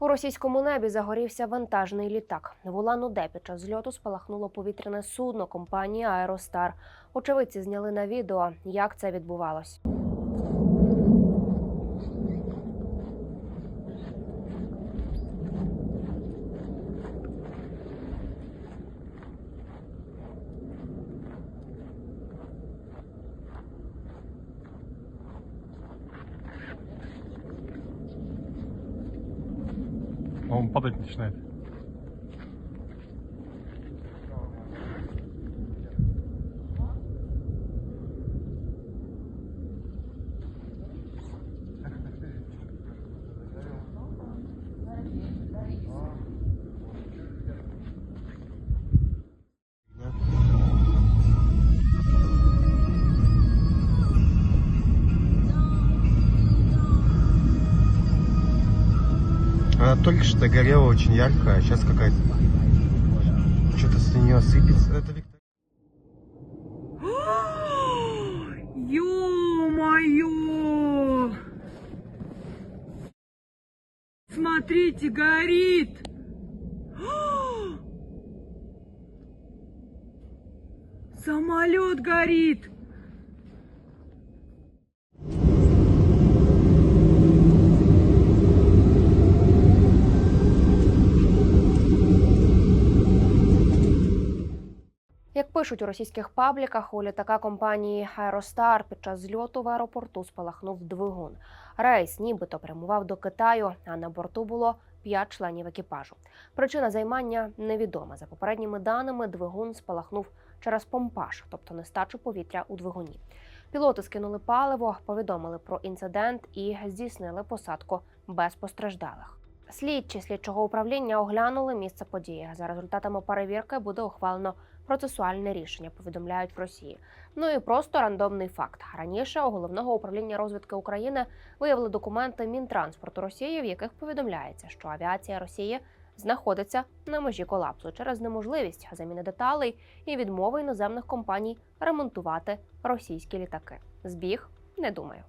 У російському небі загорівся вантажний літак. В Улан-Удэ під час зльоту спалахнуло повітряне судно компанії Аеростар. Очевидці зняли на відео, як це відбувалось. А он падать начинает. Она только что горела очень ярко, а сейчас какая-то... Что-то с нее сыпется. Это Виктор... Ё-моё! Смотрите, горит! Самолет горит! Пишуть у російських пабліках, у літака компанії Аеростар під час зльоту в аеропорту спалахнув двигун. Рейс нібито прямував до Китаю, а на борту було п'ять членів екіпажу. Причина займання невідома. За попередніми даними, двигун спалахнув через помпаж, тобто нестачу повітря у двигуні. Пілоти скинули паливо, повідомили про інцидент і здійснили посадку без постраждалих. Слідчі слідчого управління оглянули місце події. За результатами перевірки буде ухвалено процесуальне рішення. Повідомляють в Росії. Ну і просто рандомний факт. Раніше у головного управління розвідки України виявили документи Мінтранспорту Росії, в яких повідомляється, що авіація Росії знаходиться на межі колапсу через неможливість заміни деталей і відмови іноземних компаній ремонтувати російські літаки. Збіг не думаю.